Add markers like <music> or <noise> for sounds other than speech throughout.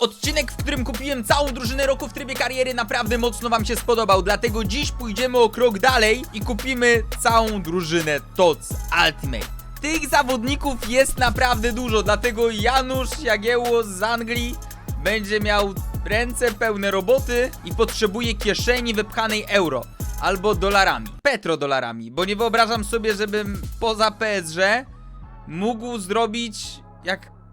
Odcinek, w którym kupiłem całą drużynę roku w trybie kariery naprawdę mocno wam się spodobał, dlatego dziś pójdziemy o krok dalej i kupimy całą drużynę TOTS Ultimate. Tych zawodników jest naprawdę dużo, dlatego Janusz Jagiełło z Anglii będzie miał ręce pełne roboty i potrzebuje kieszeni wypchanej euro albo dolarami, petrodolarami, bo nie wyobrażam sobie, żebym poza PSG mógł zrobić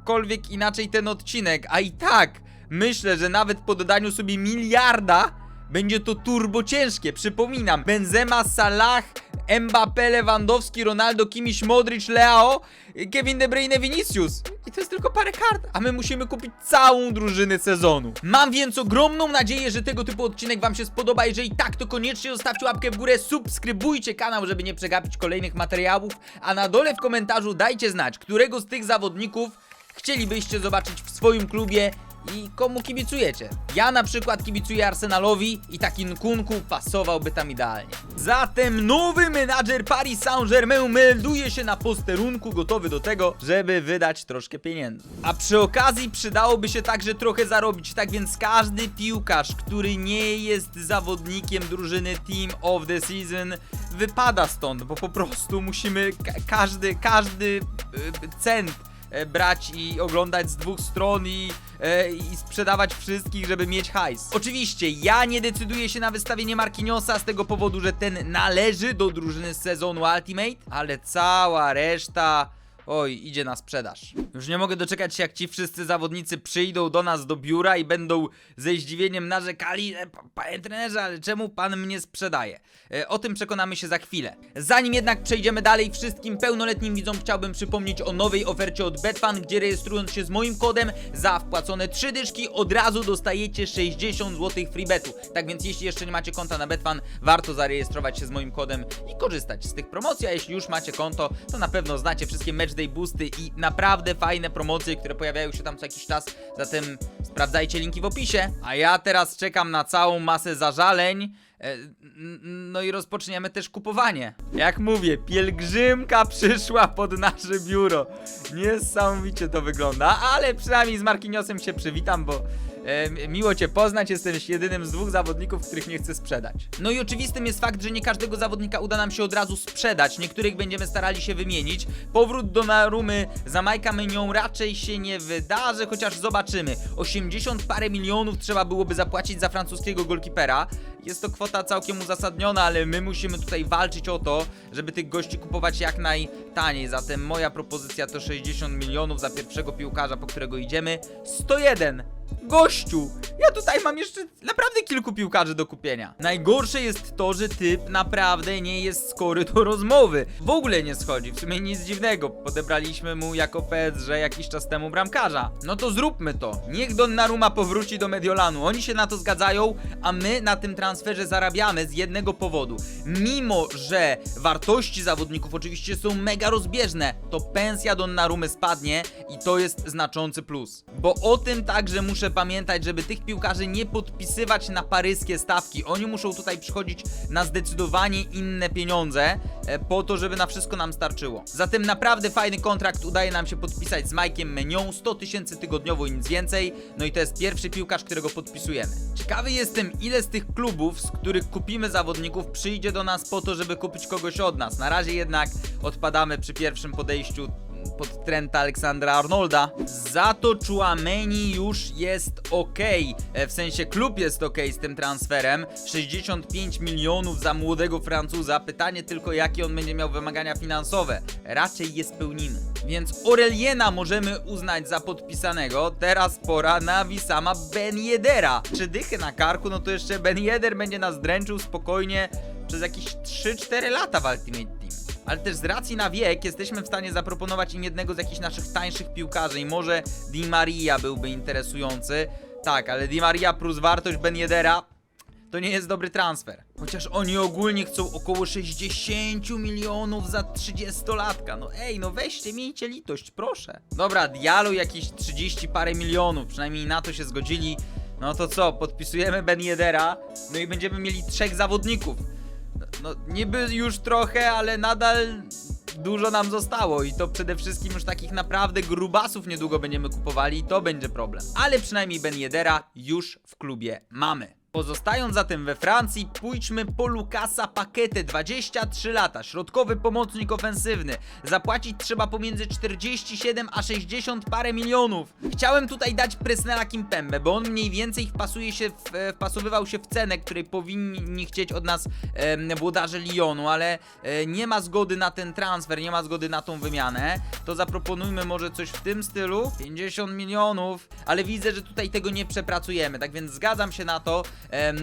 jakkolwiek inaczej ten odcinek, a i tak myślę, że nawet po dodaniu sobie miliarda będzie to turbo ciężkie. Przypominam, Benzema, Salah, Mbappé, Lewandowski, Ronaldo, Kimiś, Modric, Leo, Kevin De Bruyne, Vinicius. I to jest tylko parę kart, a my musimy kupić całą drużynę sezonu. Mam więc ogromną nadzieję, że tego typu odcinek wam się spodoba. Jeżeli tak, to koniecznie zostawcie łapkę w górę, subskrybujcie kanał, żeby nie przegapić kolejnych materiałów, a na dole w komentarzu dajcie znać, którego z tych zawodników chcielibyście zobaczyć w swoim klubie i komu kibicujecie. Ja na przykład kibicuję Arsenalowi i taki Nkunku pasowałby tam idealnie. Zatem nowy menadżer Paris Saint-Germain melduje się na posterunku gotowy do tego, żeby wydać troszkę pieniędzy. A przy okazji przydałoby się także trochę zarobić, tak więc każdy piłkarz, który nie jest zawodnikiem drużyny Team of the Season wypada stąd, bo po prostu musimy ka każdy, każdy y, cent brać i oglądać z dwóch stron i, e, i sprzedawać wszystkich, żeby mieć hajs. Oczywiście, ja nie decyduję się na wystawienie Marquinhosa z tego powodu, że ten należy do drużyny z sezonu Ultimate, ale cała reszta... Oj, idzie na sprzedaż. Już nie mogę doczekać się, jak ci wszyscy zawodnicy przyjdą do nas do biura i będą ze zdziwieniem narzekali, e, pa- panie trenerze, ale czemu pan mnie sprzedaje? E, o tym przekonamy się za chwilę. Zanim jednak przejdziemy dalej, wszystkim pełnoletnim widzom chciałbym przypomnieć o nowej ofercie od Betfan, gdzie rejestrując się z moim kodem za wpłacone 3 dyszki od razu dostajecie 60 zł freebetu. Tak więc jeśli jeszcze nie macie konta na Betfan, warto zarejestrować się z moim kodem i korzystać z tych promocji, a jeśli już macie konto, to na pewno znacie wszystkie matchday boosty i naprawdę fajne promocje, które pojawiają się tam co jakiś czas, zatem sprawdzajcie linki w opisie. A ja teraz czekam na całą masę zażaleń. E, No i rozpoczniemy też kupowanie. Jak mówię, pielgrzymka <laughs> przyszła pod nasze biuro. Niesamowicie to wygląda, ale przynajmniej z Markiniosem się przywitam, bo miło cię poznać, jesteś jedynym z dwóch zawodników, których nie chcę sprzedać. No i oczywistym jest fakt, że nie każdego zawodnika uda nam się od razu sprzedać, niektórych będziemy starali się wymienić. Powrót do Narumy za Majka Mynią raczej się nie wydarzy, chociaż zobaczymy. 80 parę milionów trzeba byłoby zapłacić za francuskiego golkipera. Jest to kwota całkiem uzasadniona, ale my musimy tutaj walczyć o to, żeby tych gości kupować jak najtaniej. Zatem moja propozycja to 60 milionów za pierwszego piłkarza, po którego idziemy. 101! Gościu! Ja tutaj mam jeszcze naprawdę kilku piłkarzy do kupienia. Najgorsze jest to, że typ naprawdę nie jest skory do rozmowy. W ogóle nie schodzi, w sumie nic dziwnego. Podebraliśmy mu jako PSG jakiś czas temu bramkarza. No to zróbmy to. Niech Donnarumma powróci do Mediolanu. Oni się na to zgadzają, a my na tym transferze zarabiamy z jednego powodu. Mimo, że wartości zawodników oczywiście są mega rozbieżne, to pensja Donnarumy spadnie i to jest znaczący plus. Bo o tym także muszę pamiętać, żeby tych piłkarzy nie podpisywać na paryskie stawki. Oni muszą tutaj przychodzić na zdecydowanie inne pieniądze, e, po to, żeby na wszystko nam starczyło. Zatem naprawdę fajny kontrakt udaje nam się podpisać z Mike'iem Menią, 100 tysięcy tygodniowo i nic więcej. No i to jest pierwszy piłkarz, którego podpisujemy. Ciekawy jestem, ile z tych klubów, z których kupimy zawodników, przyjdzie do nas po to, żeby kupić kogoś od nas. Na razie jednak odpadamy przy pierwszym podejściu pod Trenta Aleksandra Arnolda. Za to Chouameni już jest ok. W sensie klub jest ok z tym transferem. 65 milionów za młodego Francuza. Pytanie tylko, jakie on będzie miał wymagania finansowe. Raczej je spełnimy. Więc Oreliena możemy uznać za podpisanego. Teraz pora na Wisama Ben Yedera. Trzy dychy na karku, no to jeszcze Ben Yedder będzie nas dręczył spokojnie przez jakieś 3-4 lata w Ultimate Team. Ale też z racji na wiek jesteśmy w stanie zaproponować im jednego z jakichś naszych tańszych piłkarzy i może Di Maria byłby interesujący. Tak, ale Di Maria plus wartość Ben Yedera to nie jest dobry transfer. Chociaż oni ogólnie chcą około 60 milionów za 30-latka. No ej, no weźcie, miejcie litość, proszę. Dobra, Diallo jakieś 30 parę milionów, przynajmniej na to się zgodzili. No to co, podpisujemy Ben Yedera, no i będziemy mieli trzech zawodników. No, niby już trochę, ale nadal dużo nam zostało i to przede wszystkim już takich naprawdę grubasów niedługo będziemy kupowali i to będzie problem. Ale przynajmniej Ben Yedera już w klubie mamy. Pozostając zatem we Francji, pójdźmy po Lukasa Paketę, 23 lata, środkowy pomocnik ofensywny. Zapłacić trzeba pomiędzy 47 a 60 parę milionów. Chciałem tutaj dać Presnela Kimpembe, bo on mniej więcej wpasuje się w, e, wpasowywał się w cenę, której powinni chcieć od nas em, włodarze Lyonu, ale e, nie ma zgody na ten transfer, nie ma zgody na tą wymianę. To zaproponujmy może coś w tym stylu. 50 milionów, ale widzę, że tutaj tego nie przepracujemy, tak więc zgadzam się na to.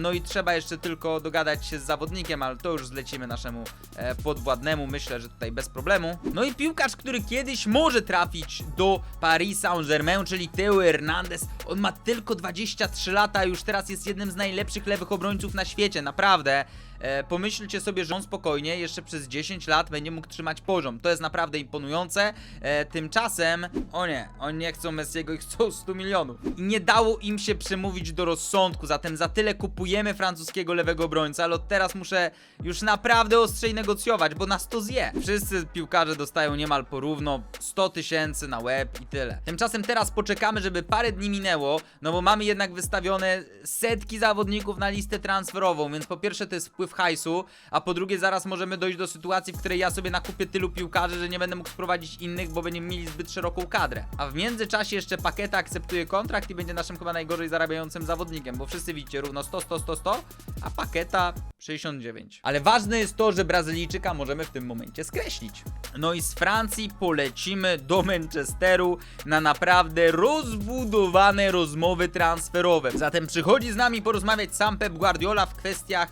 No i trzeba jeszcze tylko dogadać się z zawodnikiem, ale to już zlecimy naszemu e, podwładnemu, myślę, że tutaj bez problemu. No i piłkarz, który kiedyś może trafić do Paris Saint-Germain, czyli Theo Hernandez. On ma tylko 23 lata, już teraz jest jednym z najlepszych lewych obrońców na świecie, naprawdę. E, pomyślcie sobie, że on spokojnie jeszcze przez 10 lat będzie mógł trzymać poziom. To jest naprawdę imponujące. E, tymczasem, o nie, oni nie chcą Messiego i chcą 100 milionów. I nie dało im się przemówić do rozsądku, zatem za tyle kupujemy francuskiego lewego obrońca, ale od teraz muszę już naprawdę ostrzej negocjować, bo nas to zje. Wszyscy piłkarze dostają niemal porówno 100 tysięcy na łeb i tyle. Tymczasem teraz poczekamy, żeby parę dni minęło, no bo mamy jednak wystawione setki zawodników na listę transferową, więc po pierwsze to jest wpływ hajsu, a po drugie zaraz możemy dojść do sytuacji, w której ja sobie nakupię tylu piłkarzy, że nie będę mógł sprowadzić innych, bo będziemy mieli zbyt szeroką kadrę. A w międzyczasie jeszcze Paketa akceptuje kontrakt i będzie naszym chyba najgorzej zarabiającym zawodnikiem, bo wszyscy widzicie równo 100, 100, 100, 100, a Paketa 69. Ale ważne jest to, że Brazylijczyka możemy w tym momencie skreślić. No i z Francji polecimy do Manchesteru na naprawdę rozbudowane rozmowy transferowe. Zatem przychodzi z nami porozmawiać sam Pep Guardiola w kwestiach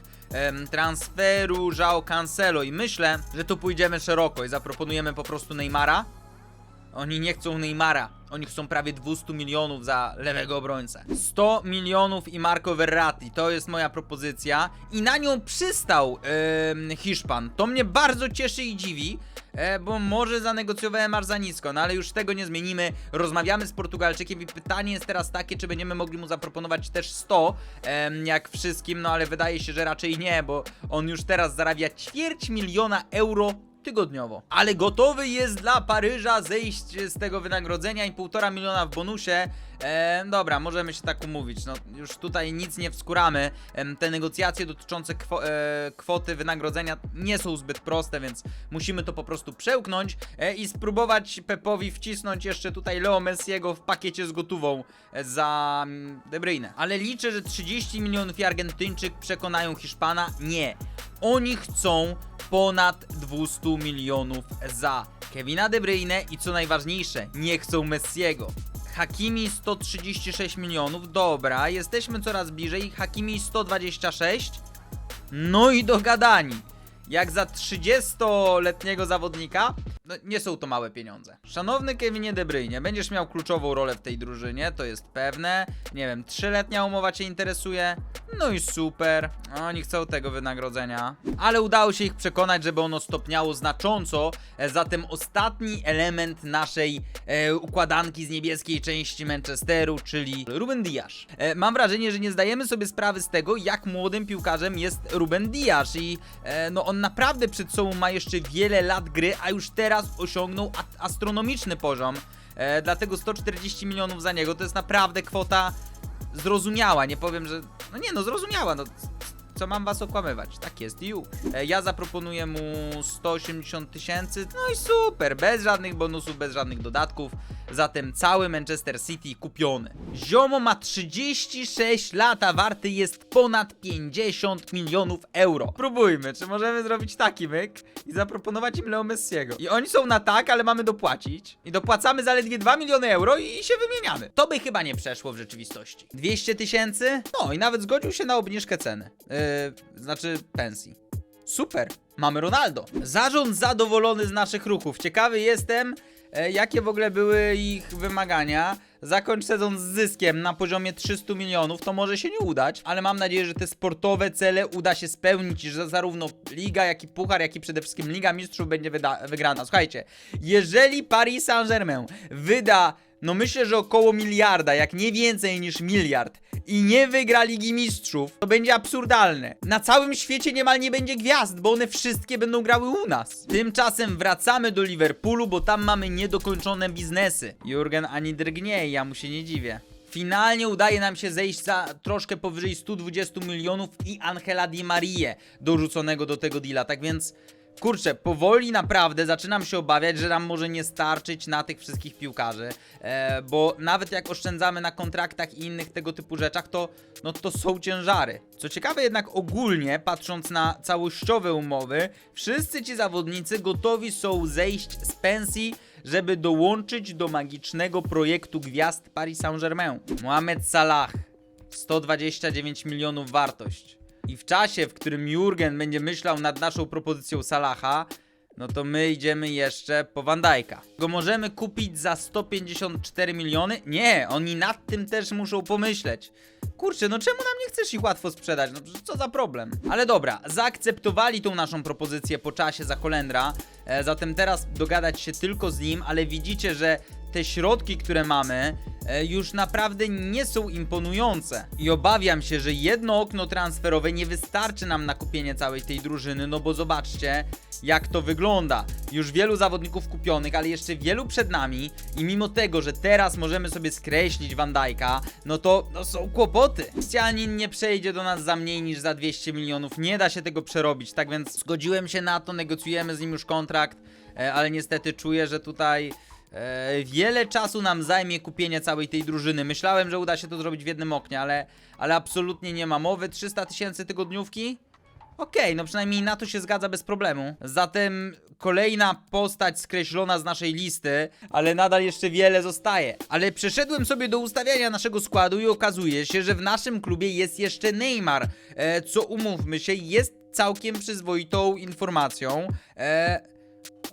transferu João Cancelo i myślę, że tu pójdziemy szeroko i zaproponujemy po prostu Neymara. Oni nie chcą Neymara. Oni chcą prawie 200 milionów za lewego obrońcę. 100 milionów i Marco Verratti. To jest moja propozycja. I na nią przystał em, Hiszpan. To mnie bardzo cieszy i dziwi. E, bo może zanegocjowałem aż za nisko, no ale już tego nie zmienimy. Rozmawiamy z Portugalczykiem i pytanie jest teraz takie, czy będziemy mogli mu zaproponować też 100, em, jak wszystkim, no ale wydaje się, że raczej nie, bo on już teraz zarabia ćwierć miliona euro tygodniowo. Ale gotowy jest dla Paryża zejść z tego wynagrodzenia i półtora miliona w bonusie. E, dobra, możemy się tak umówić. No, już tutaj nic nie wskuramy. Em, te negocjacje dotyczące kwo, e, kwoty wynagrodzenia nie są zbyt proste, więc musimy to po prostu przełknąć e, i spróbować Pepowi wcisnąć jeszcze tutaj Leo Messiego w pakiecie z gotówą e, za mm, De Bruyne. Ale liczę, że 30 milionów i Argentyńczyk przekonają Hiszpana. Nie. Oni chcą ponad 200 milionów za Kevina De Bruyne i co najważniejsze, nie chcą Messiego. Hakimi 136 milionów, dobra, jesteśmy coraz bliżej, Hakimi 126, no i dogadani. Jak za 30-letniego zawodnika, no nie są to małe pieniądze. Szanowny Kevinie De Bruyne, będziesz miał kluczową rolę w tej drużynie, to jest pewne. Nie wiem, trzyletnia umowa cię interesuje? No i super. Oni chcą tego wynagrodzenia. Ale udało się ich przekonać, żeby ono stopniało znacząco. Zatem ostatni element naszej e, układanki z niebieskiej części Manchesteru, czyli Ruben Dias. E, mam wrażenie, że nie zdajemy sobie sprawy z tego, jak młodym piłkarzem jest Ruben Dias i e, no on naprawdę przed sobą ma jeszcze wiele lat gry, a już teraz osiągnął astronomiczny poziom. E, dlatego 140 milionów za niego to jest naprawdę kwota zrozumiała. Nie powiem, że. No nie, no zrozumiała. No, co mam was okłamywać? Tak jest, już. E, ja zaproponuję mu 180 tysięcy. No i super, bez żadnych bonusów, bez żadnych dodatków. Zatem cały Manchester City kupiony. Ziomo ma 36 lat, a warty jest ponad 50 milionów euro. Próbujmy, czy możemy zrobić taki myk i zaproponować im Leo Messiego. I oni są na tak, ale mamy dopłacić. I dopłacamy zaledwie 2 miliony euro i się wymieniamy. To by chyba nie przeszło w rzeczywistości. 200 tysięcy? No i nawet zgodził się na obniżkę ceny. Yy, znaczy pensji. Super, mamy Ronaldo. Zarząd zadowolony z naszych ruchów. Ciekawy jestem, e, jakie w ogóle były ich wymagania. Zakończ sezon z zyskiem na poziomie 300 milionów, to może się nie udać, ale mam nadzieję, że te sportowe cele uda się spełnić, że zarówno Liga, jak i Puchar, jak i przede wszystkim Liga Mistrzów będzie wygrana. Słuchajcie, jeżeli Paris Saint-Germain wyda no myślę, że około miliarda, jak nie więcej niż miliard i nie wygra Ligi Mistrzów, to będzie absurdalne. Na całym świecie niemal nie będzie gwiazd, bo one wszystkie będą grały u nas. Tymczasem wracamy do Liverpoolu, bo tam mamy niedokończone biznesy. Jurgen ani drgnie ja mu się nie dziwię. Finalnie udaje nam się zejść za troszkę powyżej 120 milionów i Angela Di Marie dorzuconego do tego deala, tak więc kurczę, powoli naprawdę zaczynam się obawiać, że nam może nie starczyć na tych wszystkich piłkarzy, e, bo nawet jak oszczędzamy na kontraktach i innych tego typu rzeczach, to, no, to są ciężary. Co ciekawe jednak ogólnie, patrząc na całościowe umowy, wszyscy ci zawodnicy gotowi są zejść z pensji, żeby dołączyć do magicznego projektu gwiazd Paris Saint-Germain. Mohamed Salah, 129 milionów wartość. I w czasie, w którym Jurgen będzie myślał nad naszą propozycją Salaha, no to my idziemy jeszcze po Van Dijk'a. Go możemy kupić za 154 miliony? Nie, oni nad tym też muszą pomyśleć. Kurczę, no czemu nam nie chcesz ich łatwo sprzedać? No co za problem? Ale dobra, zaakceptowali tą naszą propozycję po czasie za Kolendra, e, zatem teraz dogadać się tylko z nim, ale widzicie, że te środki, które mamy, e, już naprawdę nie są imponujące. I obawiam się, że jedno okno transferowe nie wystarczy nam na kupienie całej tej drużyny, no bo zobaczcie, jak to wygląda. Już wielu zawodników kupionych, ale jeszcze wielu przed nami i mimo tego, że teraz możemy sobie skreślić Van Dijk'a, no to no są kłopoty. Christianin nie przejdzie do nas za mniej niż za 200 milionów, nie da się tego przerobić, tak więc zgodziłem się na to, negocjujemy z nim już kontrakt, e, ale niestety czuję, że tutaj E, wiele czasu nam zajmie kupienie całej tej drużyny. Myślałem, że uda się to zrobić w jednym oknie, ale, ale absolutnie nie ma mowy. 300 tysięcy tygodniówki? Okej, no przynajmniej na to się zgadza bez problemu. Zatem kolejna postać skreślona z naszej listy, ale nadal jeszcze wiele zostaje. Ale przeszedłem sobie do ustawiania naszego składu i okazuje się, że w naszym klubie jest jeszcze Neymar, e, co umówmy się, jest całkiem przyzwoitą informacją. E,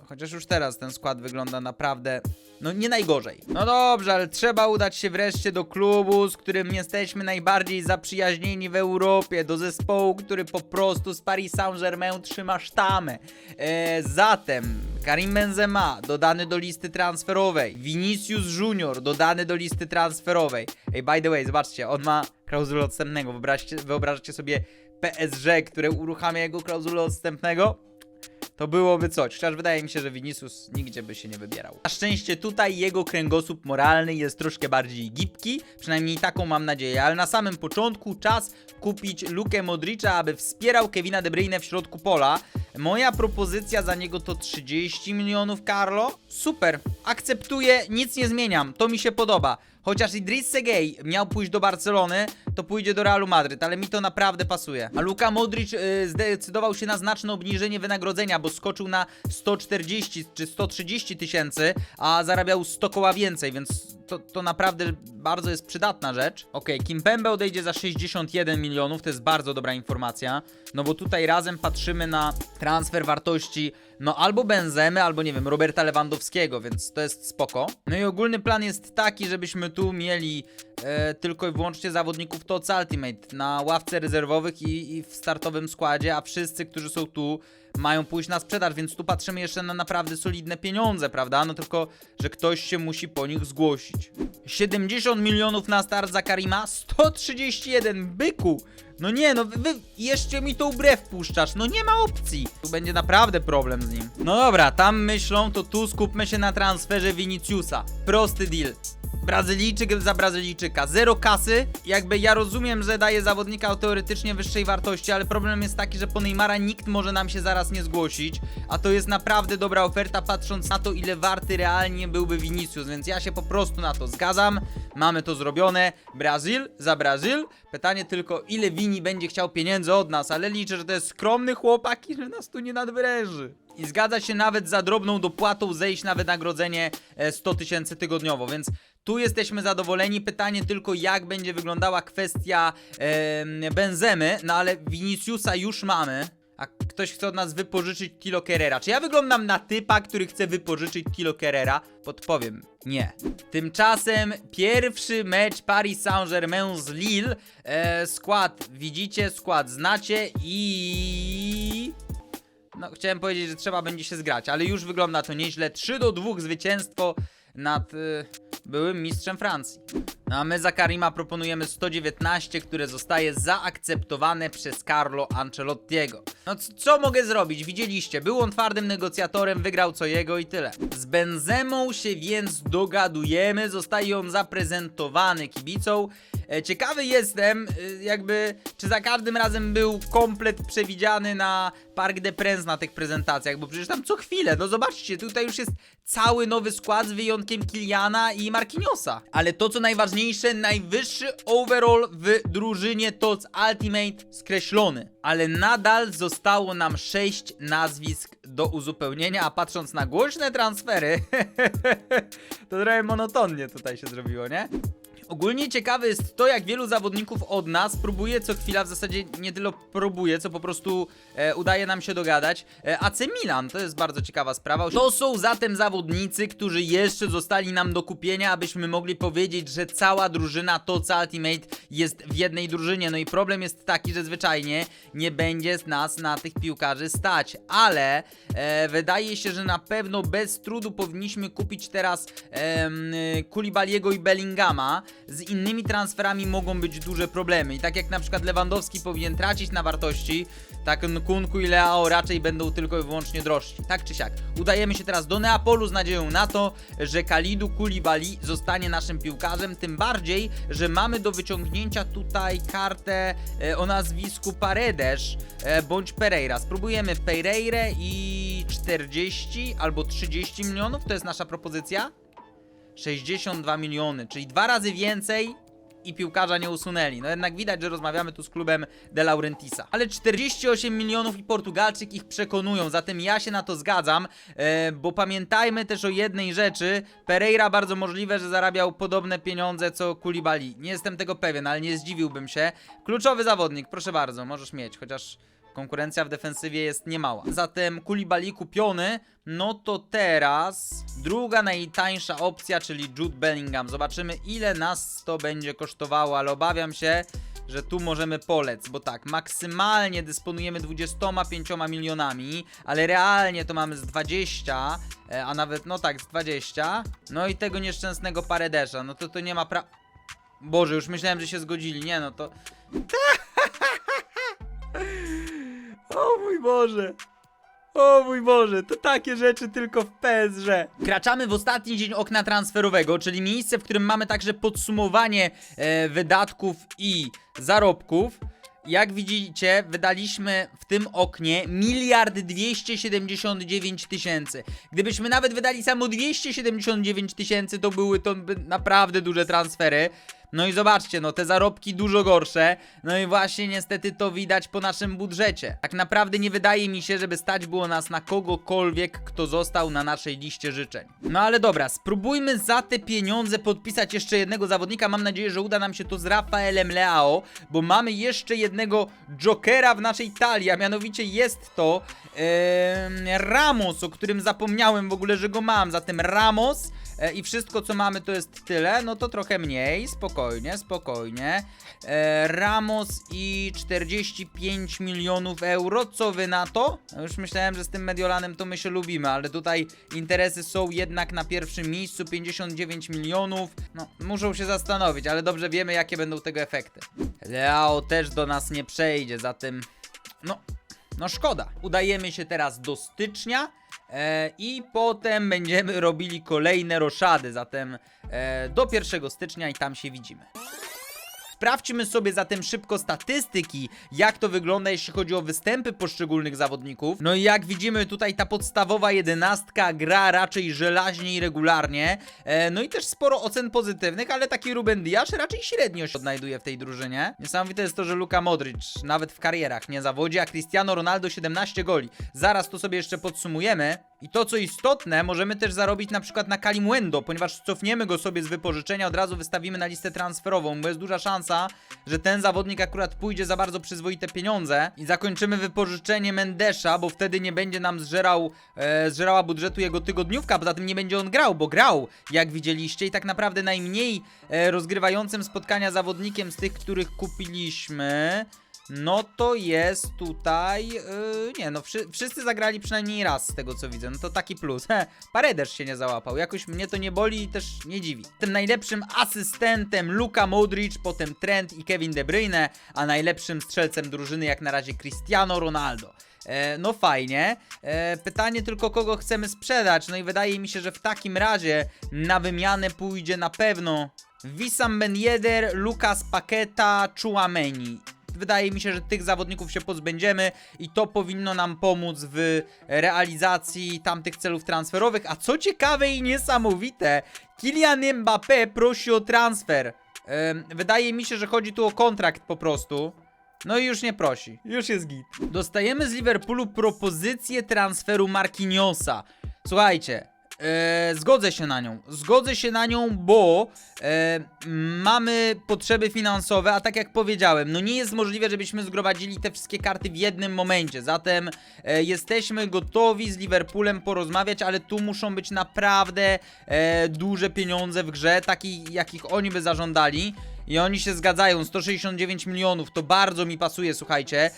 Chociaż już teraz ten skład wygląda naprawdę, no nie najgorzej. No dobrze, ale trzeba udać się wreszcie do klubu, z którym jesteśmy najbardziej zaprzyjaźnieni w Europie, do zespołu, który po prostu z Paris Saint-Germain trzyma sztamę. E, zatem Karim Benzema dodany do listy transferowej, Vinicius Junior dodany do listy transferowej. Ej, by the way, zobaczcie, on ma klauzulę odstępnego. Wyobraźcie, wyobraźcie sobie PSG, które uruchamia jego klauzulę odstępnego to byłoby coś. Chociaż wydaje mi się, że Vinicius nigdzie by się nie wybierał. Na szczęście tutaj jego kręgosłup moralny jest troszkę bardziej gibki, przynajmniej taką mam nadzieję, ale na samym początku czas kupić Lukę Modricza, aby wspierał Kevina De Bruyne w środku pola. Moja propozycja za niego to 30 milionów, Carlo. Super, akceptuję, nic nie zmieniam, to mi się podoba. Chociaż Idris Segej miał pójść do Barcelony, to pójdzie do Realu Madryt, ale mi to naprawdę pasuje. A Luka Modric y, zdecydował się na znaczne obniżenie wynagrodzenia, bo skoczył na 140 czy 130 tysięcy, a zarabiał 100 koła więcej, więc to, to naprawdę bardzo jest przydatna rzecz. Ok, Kimpembe odejdzie za 61 milionów, to jest bardzo dobra informacja, no bo tutaj razem patrzymy na transfer wartości no albo Benzemy, albo nie wiem, Roberta Lewandowskiego, więc to jest spoko. No i ogólny plan jest taki, żebyśmy tu mieli e, tylko i wyłącznie zawodników TOTS Ultimate na ławce rezerwowych i, i w startowym składzie, a wszyscy, którzy są tu mają pójść na sprzedaż, więc tu patrzymy jeszcze na naprawdę solidne pieniądze, prawda? No tylko, że ktoś się musi po nich zgłosić. 70 milionów na start za Karima, 131 byku. No nie, no wy jeszcze mi tą brew puszczasz, no nie ma opcji. Tu będzie naprawdę problem z nim. No dobra, tam myślą, to tu skupmy się na transferze Viniciusa. Prosty deal. Brazylijczyk za Brazylijczyka. Zero kasy. Jakby ja rozumiem, że daje zawodnika o teoretycznie wyższej wartości, ale problem jest taki, że po Neymara nikt może nam się zaraz nie zgłosić. A to jest naprawdę dobra oferta, patrząc na to, ile warty realnie byłby Vinicius, więc ja się po prostu na to zgadzam. Mamy to zrobione. Brazil za Brazil. Pytanie tylko, ile Vini będzie chciał pieniędzy od nas, ale liczę, że to jest skromny chłopak i że nas tu nie nadwyręży. I zgadza się nawet za drobną dopłatą zejść na wynagrodzenie e, 100 tysięcy tygodniowo, więc tu jesteśmy zadowoleni. Pytanie tylko, jak będzie wyglądała kwestia e, Benzemy, no ale Viniciusa już mamy. A ktoś chce od nas wypożyczyć Tilo Kerrera. Czy ja wyglądam na typa, który chce wypożyczyć Tilo Kerrera? Podpowiem, nie. Tymczasem pierwszy mecz Paris Saint-Germain z Lille. E, skład widzicie, skład znacie i... No, chciałem powiedzieć, że trzeba będzie się zgrać, ale już wygląda to nieźle. 3 do 2 zwycięstwo nad y, byłym mistrzem Francji. No a my za Karima proponujemy 119, które zostaje zaakceptowane przez Carlo Ancelottiego. No co mogę zrobić? Widzieliście, był on twardym negocjatorem, wygrał co jego i tyle. Z Benzemą się więc dogadujemy, zostaje on zaprezentowany kibicą. E, Ciekawy jestem, y, jakby, czy za każdym razem był komplet przewidziany na Parc des Princes na tych prezentacjach, bo przecież tam co chwilę, no zobaczcie, tutaj już jest cały nowy skład z wyjątkiem Kiliana i Marquinhosa. Ale to co najważniejsze, najwyższy overall w drużynie TOC Ultimate skreślony. Ale nadal zostało nam 6 nazwisk do uzupełnienia, a patrząc na głośne transfery, <laughs> to trochę monotonnie tutaj się zrobiło, nie? Ogólnie ciekawe jest to, jak wielu zawodników od nas próbuje co chwila, w zasadzie nie tyle próbuje, co po prostu e, udaje nam się dogadać. E, AC Milan, to jest bardzo ciekawa sprawa. To są zatem zawodnicy, którzy jeszcze zostali nam do kupienia, abyśmy mogli powiedzieć, że cała drużyna TOC Ultimate jest w jednej drużynie. No i problem jest taki, że zwyczajnie nie będzie nas na tych piłkarzy stać, ale e, wydaje się, że na pewno bez trudu powinniśmy kupić teraz y, Kulibaliego i Bellingama. Z innymi transferami mogą być duże problemy. I tak jak na przykład Lewandowski powinien tracić na wartości, tak Nkunku i Leao raczej będą tylko i wyłącznie drożsi. Tak czy siak. Udajemy się teraz do Neapolu z nadzieją na to, że Kalidu Kulibali zostanie naszym piłkarzem. Tym bardziej, że mamy do wyciągnięcia tutaj kartę e, o nazwisku Paredes e, bądź Pereira. Spróbujemy Pereirę i 40 albo 30 milionów. To jest nasza propozycja. 62 miliony, czyli dwa razy więcej i piłkarza nie usunęli. No jednak widać, że rozmawiamy tu z klubem De Laurentisa. Ale 48 milionów i Portugalczyk ich przekonują, zatem ja się na to zgadzam, e, bo pamiętajmy też o jednej rzeczy. Pereira bardzo możliwe, że zarabiał podobne pieniądze co Kulibali. Nie jestem tego pewien, ale nie zdziwiłbym się. Kluczowy zawodnik, proszę bardzo, możesz mieć, chociaż Konkurencja w defensywie jest niemała. Zatem Kulibali kupiony, no to teraz druga najtańsza opcja, czyli Jude Bellingham. Zobaczymy ile nas to będzie kosztowało, ale obawiam się, że tu możemy polec, bo tak, maksymalnie dysponujemy 25 milionami, ale realnie to mamy z 20, e, a nawet, no tak, z 20. No i tego nieszczęsnego Paredesza, no to to nie ma pra... Boże, już myślałem, że się zgodzili, nie no to... <laughs> O mój Boże. O mój Boże, to takie rzeczy tylko w PSG. Kraczamy w ostatni dzień okna transferowego, czyli miejsce, w którym mamy także podsumowanie e, wydatków i zarobków. Jak widzicie, wydaliśmy w tym oknie miliard 279 tysięcy. Gdybyśmy nawet wydali samo 279 tysięcy, to były to naprawdę duże transfery. No i zobaczcie, no te zarobki dużo gorsze. No i właśnie niestety to widać po naszym budżecie. Tak naprawdę nie wydaje mi się, żeby stać było nas na kogokolwiek, kto został na naszej liście życzeń. No ale dobra, spróbujmy za te pieniądze podpisać jeszcze jednego zawodnika. Mam nadzieję, że uda nam się to z Rafaelem Leao, bo mamy jeszcze jednego jokera w naszej talii, a mianowicie jest to Ramos, o którym zapomniałem w ogóle, że go mam. Zatem Ramos e, i wszystko co mamy to jest tyle, no to trochę mniej, spokojnie, spokojnie. E, Ramos i 45 milionów euro, co wy na to? Już myślałem, że z tym Mediolanem to my się lubimy, ale tutaj interesy są jednak na pierwszym miejscu, 59 milionów. No, muszą się zastanowić, ale dobrze wiemy jakie będą tego efekty. Leao też do nas nie przejdzie, zatem no, no szkoda. Udajemy się teraz do stycznia e, i potem będziemy robili kolejne roszady, zatem e, do 1 stycznia i tam się widzimy. Sprawdźmy sobie zatem szybko statystyki, jak to wygląda, jeśli chodzi o występy poszczególnych zawodników. No i jak widzimy tutaj ta podstawowa jedenastka gra raczej żelaźnie i regularnie. E, no i też sporo ocen pozytywnych, ale taki Ruben Diasz raczej średnio się odnajduje w tej drużynie. Niesamowite jest to, że Luka Modric nawet w karierach nie zawodzi, a Cristiano Ronaldo 17 goli. Zaraz to sobie jeszcze podsumujemy. I to co istotne, możemy też zarobić na przykład na Kalimuendo, ponieważ cofniemy go sobie z wypożyczenia, od razu wystawimy na listę transferową, bo jest duża szansa, że ten zawodnik akurat pójdzie za bardzo przyzwoite pieniądze i zakończymy wypożyczenie Mendesza, bo wtedy nie będzie nam zżerał, e, zżerała budżetu jego tygodniówka, poza tym nie będzie on grał, bo grał, jak widzieliście i tak naprawdę najmniej e, rozgrywającym spotkania zawodnikiem z tych, których kupiliśmy no to jest tutaj, yy, nie no, wszy, wszyscy zagrali przynajmniej raz z tego co widzę, no to taki plus. He, się nie załapał, jakoś mnie to nie boli i też nie dziwi. Tym najlepszym asystentem Luka Modric, potem Trent i Kevin De Bruyne, a najlepszym strzelcem drużyny jak na razie Cristiano Ronaldo. E, no fajnie. E, pytanie tylko kogo chcemy sprzedać. No i wydaje mi się, że w takim razie na wymianę pójdzie na pewno Wissam Ben Yedder, Lucas Paqueta, Chouameni. Wydaje mi się, że tych zawodników się pozbędziemy i to powinno nam pomóc w realizacji tamtych celów transferowych. A co ciekawe i niesamowite, Kylian Mbappé prosi o transfer. Wydaje mi się, że chodzi tu o kontrakt po prostu. No i już nie prosi. Już jest git. Dostajemy z Liverpoolu propozycję transferu Marquinhosa. Słuchajcie, e, zgodzę się na nią. Zgodzę się na nią, bo e, mamy potrzeby finansowe, a tak jak powiedziałem, no nie jest możliwe, żebyśmy zgromadzili te wszystkie karty w jednym momencie. Zatem e, jesteśmy gotowi z Liverpoolem porozmawiać, ale tu muszą być naprawdę e, duże pieniądze w grze, takich jakich oni by zażądali. I oni się zgadzają, 169 milionów, to bardzo mi pasuje, słuchajcie.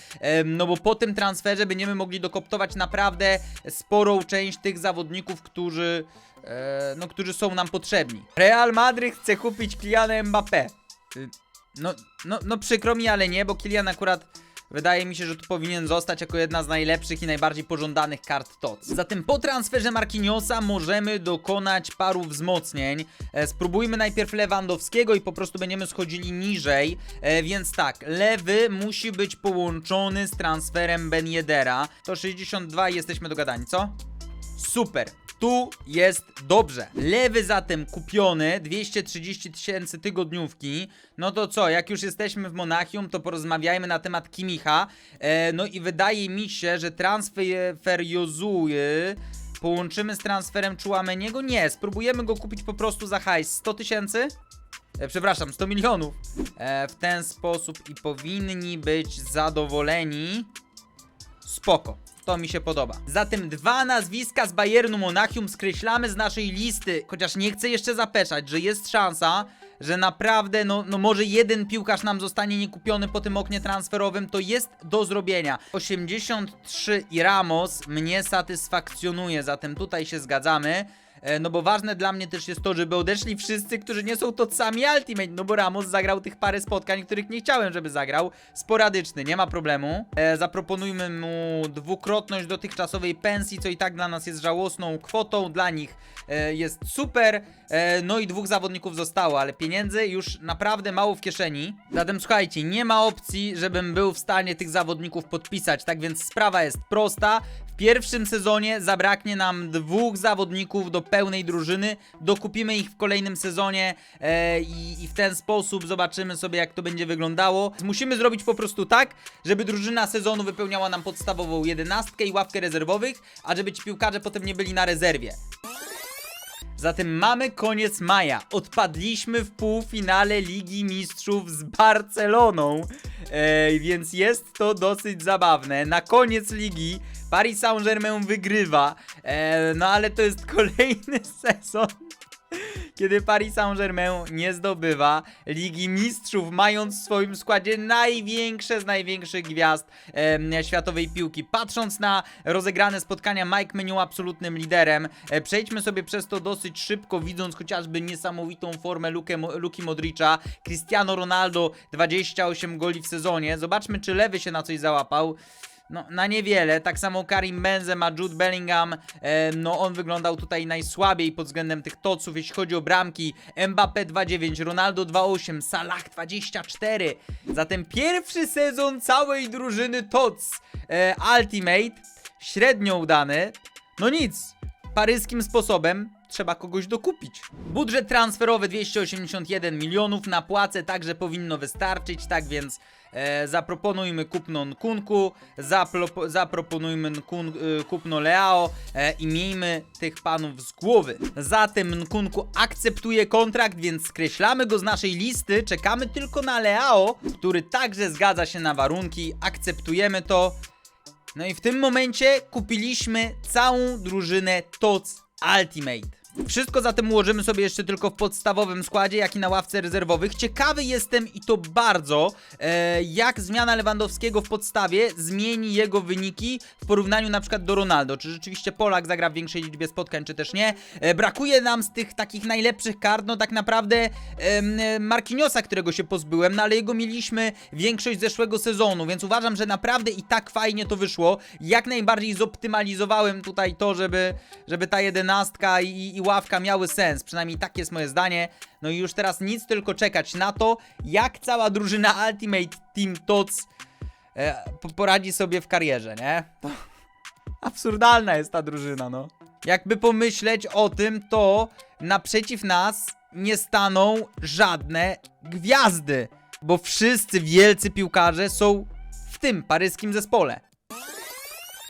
No bo po tym transferze będziemy mogli dokoptować naprawdę sporą część tych zawodników, którzy, e, no, którzy są nam potrzebni. Real Madryt chce kupić Kyliana Mbappé. Y, No, no, no przykro mi, ale nie, bo Kylian akurat wydaje mi się, że tu powinien zostać jako jedna z najlepszych i najbardziej pożądanych kart TOC. Zatem po transferze Marquinhosa możemy dokonać paru wzmocnień. E, spróbujmy najpierw Lewandowskiego i po prostu będziemy schodzili niżej. E, więc tak, lewy musi być połączony z transferem Ben Yedera. To 62 i jesteśmy dogadani, co? Super. Tu jest dobrze. Lewy zatem kupiony, 230 tysięcy tygodniówki. No to co, jak już jesteśmy w Monachium, to porozmawiajmy na temat Kimicha. E, no i wydaje mi się, że transfer Jozuły połączymy z transferem Chouameniego. Nie, spróbujemy go kupić po prostu za hajs. 100 tysięcy? E, przepraszam, 100 milionów. E, w ten sposób i powinni być zadowoleni. Spoko. To mi się podoba. Zatem dwa nazwiska z Bayernu Monachium skreślamy z naszej listy, chociaż nie chcę jeszcze zapeszać, że jest szansa, że naprawdę, no, no może jeden piłkarz nam zostanie niekupiony po tym oknie transferowym, to jest do zrobienia. 83 i Ramos mnie satysfakcjonuje, zatem tutaj się zgadzamy. E, No bo ważne dla mnie też jest to, żeby odeszli wszyscy, którzy nie są to sami Ultimate, no bo Ramos zagrał tych parę spotkań, których nie chciałem, żeby zagrał. Sporadyczny, nie ma problemu. E, zaproponujmy mu dwukrotność dotychczasowej pensji, co i tak dla nas jest żałosną kwotą, dla nich e, jest super. E, no i dwóch zawodników zostało, ale pieniędzy już naprawdę mało w kieszeni. Zatem słuchajcie, nie ma opcji, żebym był w stanie tych zawodników podpisać, tak więc sprawa jest prosta. Pierwszym sezonie zabraknie nam dwóch zawodników do pełnej drużyny. Dokupimy ich w kolejnym sezonie e, i, i w ten sposób zobaczymy sobie, jak to będzie wyglądało. Musimy zrobić po prostu tak, żeby drużyna sezonu wypełniała nam podstawową jedenastkę i ławkę rezerwowych, a żeby ci piłkarze potem nie byli na rezerwie. Zatem mamy koniec maja. Odpadliśmy w półfinale Ligi Mistrzów z Barceloną. Ej, więc jest to dosyć zabawne. Na koniec ligi Paris Saint-Germain wygrywa. E, no ale to jest <laughs> kolejny sezon. Kiedy Paris Saint-Germain nie zdobywa Ligi Mistrzów, mając w swoim składzie największe z największych gwiazd em, światowej piłki. Patrząc na rozegrane spotkania, Mike Menu absolutnym liderem. E, przejdźmy sobie przez to dosyć szybko, widząc chociażby niesamowitą formę Luke, Luki Modricza. Cristiano Ronaldo 28 goli w sezonie. Zobaczmy, czy lewy się na coś załapał. No, na niewiele. Tak samo Karim Benzema, Jude Bellingham. E, no, on wyglądał tutaj najsłabiej pod względem tych toców, jeśli chodzi o bramki. Mbappé 2,9, Ronaldo 2,8, Salah 24. Zatem pierwszy sezon całej drużyny TOC e, Ultimate. Średnio udany. No nic. Paryskim sposobem trzeba kogoś dokupić. Budżet transferowy 281 milionów, na płacę także powinno wystarczyć, tak więc e, zaproponujmy kupno Nkunku, zaproponujmy Nkun, e, kupno Leao e, i miejmy tych panów z głowy. Zatem Nkunku akceptuje kontrakt, więc skreślamy go z naszej listy, czekamy tylko na Leao, który także zgadza się na warunki, akceptujemy to. No i w tym momencie kupiliśmy całą drużynę TOC Ultimate. Wszystko zatem ułożymy sobie jeszcze tylko w podstawowym składzie, jak i na ławce rezerwowych. Ciekawy jestem i to bardzo, e, jak zmiana Lewandowskiego w podstawie zmieni jego wyniki w porównaniu na przykład do Ronaldo. Czy rzeczywiście Polak zagra w większej liczbie spotkań, czy też nie. E, brakuje nam z tych takich najlepszych kart, no tak naprawdę e, Marquinhosa, którego się pozbyłem, no ale jego mieliśmy większość zeszłego sezonu, więc uważam, że naprawdę i tak fajnie to wyszło. Jak najbardziej zoptymalizowałem tutaj to, żeby, żeby ta jedenastka i, i ławka miały sens. Przynajmniej tak jest moje zdanie. No i już teraz nic, tylko czekać na to, jak cała drużyna Ultimate Team TOTS e, po- poradzi sobie w karierze, nie? To absurdalna jest ta drużyna, no. Jakby pomyśleć o tym, to naprzeciw nas nie staną żadne gwiazdy, bo wszyscy wielcy piłkarze są w tym paryskim zespole.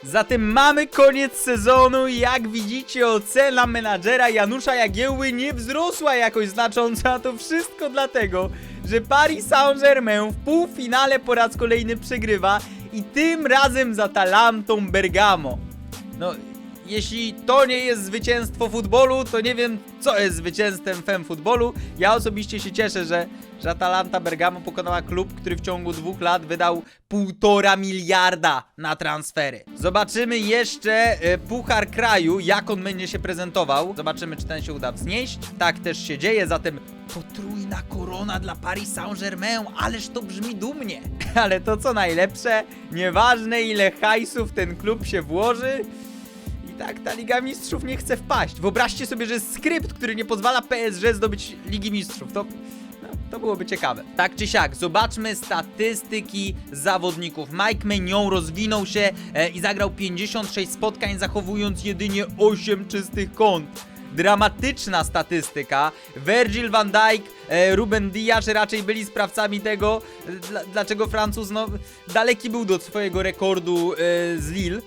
Zatem mamy koniec sezonu jak widzicie ocena menadżera Janusza Jagiełły nie wzrosła jakoś znacząco, a to wszystko dlatego, że Paris Saint-Germain w półfinale po raz kolejny przegrywa i tym razem za Talantą Bergamo. No, jeśli to nie jest zwycięstwo futbolu, to nie wiem, co jest zwycięstwem fem futbolu. Ja osobiście się cieszę, że, że Atalanta Bergamo pokonała klub, który w ciągu dwóch lat wydał półtora miliarda na transfery. Zobaczymy jeszcze e, Puchar Kraju, jak on będzie się prezentował. Zobaczymy, czy ten się uda wznieść. Tak też się dzieje, zatem potrójna korona dla Paris Saint-Germain, ależ to brzmi dumnie. <laughs> Ale to co najlepsze, nieważne ile hajsów ten klub się włoży, i tak ta Liga Mistrzów nie chce wpaść. Wyobraźcie sobie, że jest skrypt, który nie pozwala PSG zdobyć Ligi Mistrzów. To, no, to byłoby ciekawe. Tak czy siak, zobaczmy statystyki zawodników. Mike Maignan rozwinął się e, i zagrał 56 spotkań, zachowując jedynie 8 czystych kąt. Dramatyczna statystyka. Virgil van Dijk, e, Ruben Dias raczej byli sprawcami tego, e, dla, dlaczego Francuz no, daleki był do swojego rekordu e, z Lille.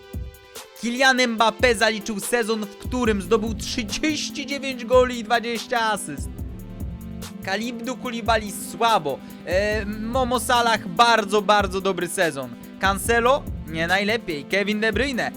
Kylian Mbappé zaliczył sezon, w którym zdobył 39 goli i 20 asyst. Kalibdu Koulibaly słabo. E, Momo Salah bardzo, bardzo dobry sezon. Cancelo nie najlepiej. Kevin De Bruyne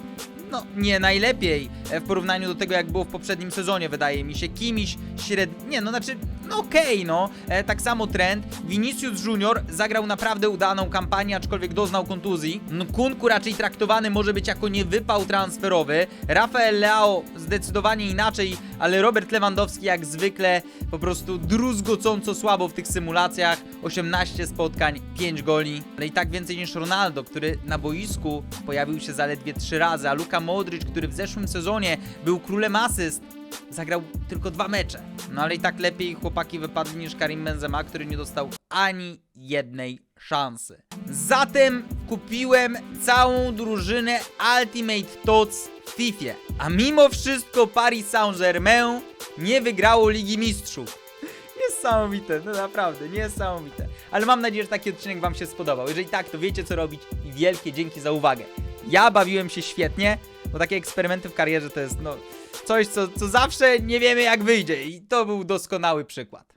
no nie najlepiej e, w porównaniu do tego jak było w poprzednim sezonie wydaje mi się. Kimiś średni, nie no znaczy no okej no, e, tak samo trend. Vinicius Junior zagrał naprawdę udaną kampanię, aczkolwiek doznał kontuzji. Nkunku raczej traktowany może być jako niewypał transferowy. Rafael Leao zdecydowanie inaczej, ale Robert Lewandowski jak zwykle po prostu druzgocąco słabo w tych symulacjach. 18 spotkań, 5 goli, ale i tak więcej niż Ronaldo, który na boisku pojawił się zaledwie 3 razy, a Luka Modric, który w zeszłym sezonie był królem asyst, zagrał tylko dwa mecze. No ale i tak lepiej chłopaki wypadli niż Karim Benzema, który nie dostał ani jednej szansy. Zatem kupiłem całą drużynę Ultimate Tots w FIFA. A mimo wszystko Paris Saint-Germain nie wygrało Ligi Mistrzów. <laughs> Niesamowite, no naprawdę, niesamowite. Ale mam nadzieję, że taki odcinek Wam się spodobał. Jeżeli tak, to wiecie co robić i wielkie dzięki za uwagę. Ja bawiłem się świetnie, bo takie eksperymenty w karierze to jest no coś, co, co zawsze nie wiemy jak wyjdzie i to był doskonały przykład.